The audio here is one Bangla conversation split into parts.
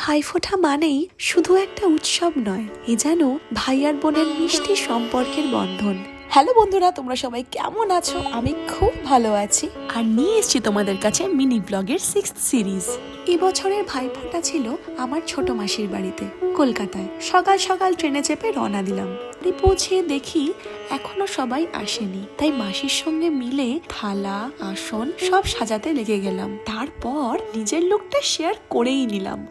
ভাইফোঁটা মানেই শুধু একটা উৎসব নয় এ যেন ভাই আর বোনের মিষ্টি সম্পর্কের বন্ধন। হ্যালো বন্ধুরা তোমরা সবাই কেমন আছো? আমি খুব ভালো আছি। আর নিয়ে এসেছি তোমাদের কাছে মিনি ব্লগের সিক্স সিরিজ এবছরের ভাইফোঁটা ছিল আমার ছোট মাসির বাড়িতে কলকাতায়। সকাল সকাল ট্রেনে চেপে রওনা দিলাম। বাড়ি পৌঁছে দেখি এখনও সবাই আসেনি। তাই মাসির সঙ্গে মিলে থালা আসন সব সাজাতে লেগে গেলাম। তারপর নিজের লুকটা শেয়ার করেই নিলাম।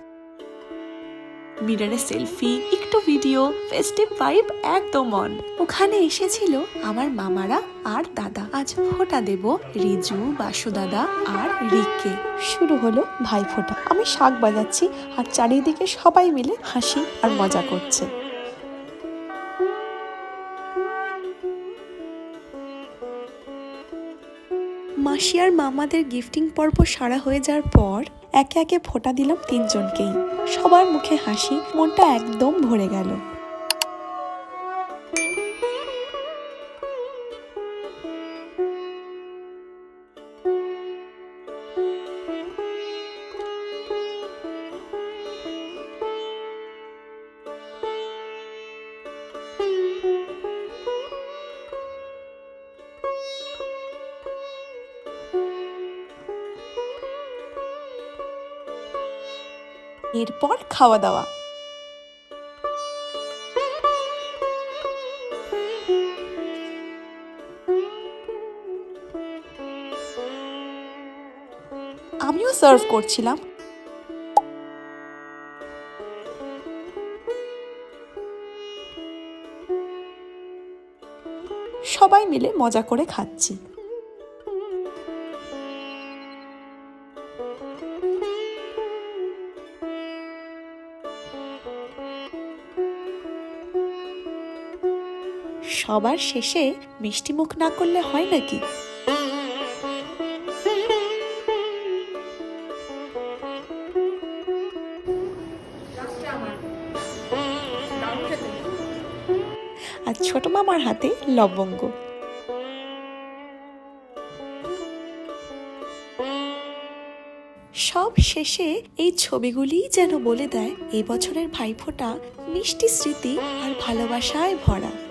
মিরারে সেলফি একটু ভিডিও ফেস্টিভ ভাইব একদম অন ওখানে এসেছিল আমার মামারা আর দাদা। আজ ফোঁটা দেব রিজু বাসু দাদা আর রিককে শুরু হলো ভাই ফোঁটা। আমি শাক বাজাচ্ছি আর চারিদিকে সবাই মিলে হাসি আর মজা করছে। মাসি আর মামাদের গিফটিং পর্ব সারা হয়ে যাওয়ার পর একে একে ফোঁটা দিলাম তিনজনকেই। সবার মুখে হাসি মনটা একদম ভরে গেল। এরপর খাওয়া দাওয়া। আমিও সার্ভ করছিলাম। সবাই মিলে মজা করে খাচ্ছি। সবার শেষে মিষ্টি মুখ না করলে হয় নাকি? আর ছোট মামার হাতে লবঙ্গ। সব শেষে এই ছবিগুলিই যেন বলে দেয় এবছরের ভাইফোঁটা মিষ্টি স্মৃতি আর ভালোবাসায় ভরা।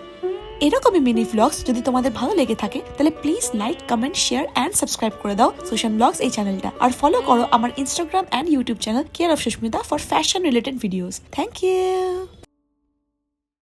এরকমই মিনি ভ্লগস যদি তোমাদের ভালো লেগে থাকে, তাহলে please like comment share and subscribe করে দাও সোশ্যাল ব্লগস এই চ্যানেলটা আর ফলো করো আমার Instagram and YouTube channel care of Sushmita for fashion related videos thank you